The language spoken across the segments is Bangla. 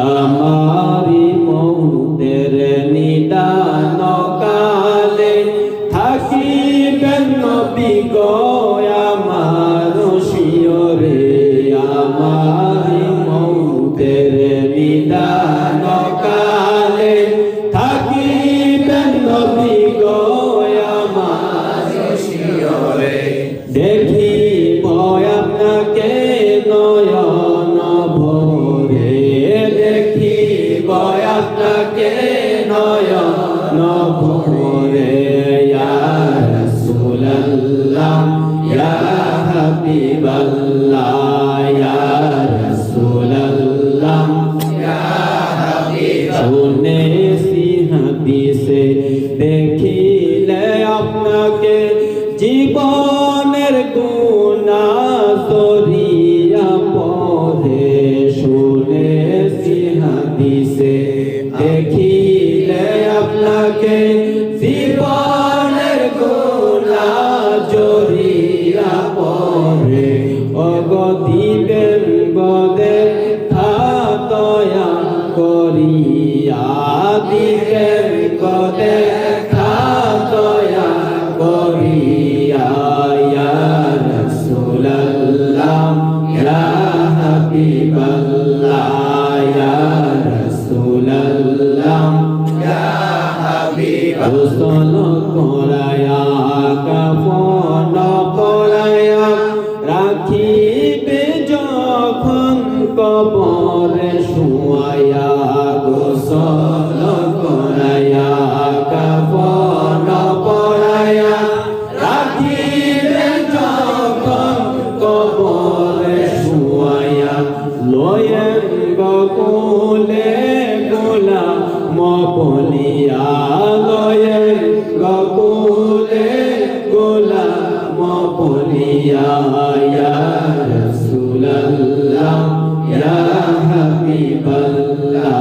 আমারি মৌতের নিদান কালে থাকিবেন নবী গো নয়ন ভরে ইয়া রাসূলুল্লাহ ইয়া হাবিবাল্লাহ। দিবেন গদে থাতয়া করিয়া রাসূলুল্লাহ ইয়া হাবিবাল্লাহ ইয়া রাসূলুল্লাহ ইয়া হাবিবাল্লাহ। কবরে শুয়ায়া লয়েন গকুলে গোলা মপলিয়া লয়েন গকুলে গোলা মপলিয়া, ইয়া রাসূলুল্লাহ, ইয়া হাবিবাল্লাহ,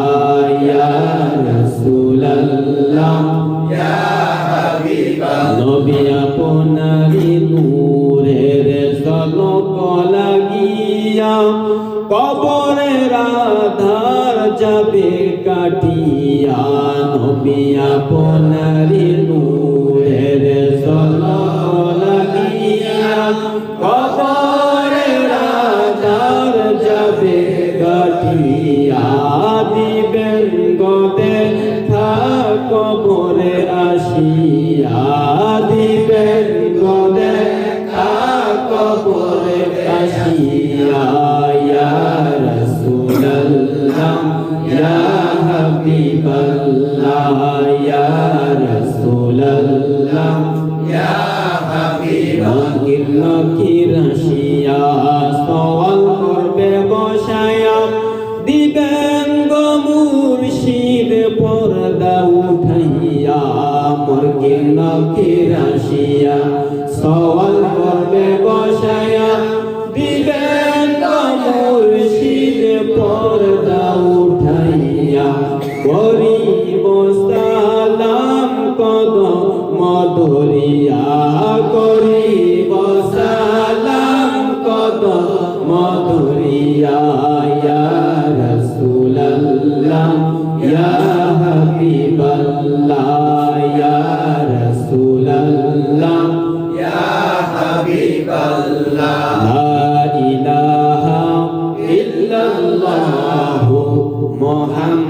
ইয়া রাসূলুল্লাহ, ইয়া হাবিবাল্লাহ। নবী কবরের রাধার যাবে কাটিয়া নবী আপনারি নূরের কবরে লাগিয়া কবরের আধার যাবে কাটিয়া দিবেন হাবিবাল্লাহ ইয়া রাসূলুল্লাহ ইয়া হাবিবাল্লাহ নকির আসিয়া সওয়াল করবে বসায়া দিবেন গো সওয়াল মধুরিয়া করিব সালাম কদ মধুরিয়া রাসূলুল্লাহ ইয়া হাবিবাল্লাহ রাসূলুল্লাহ ইয়া ইলাহা ইল্লাল্লাহু মুহাম্মাদুর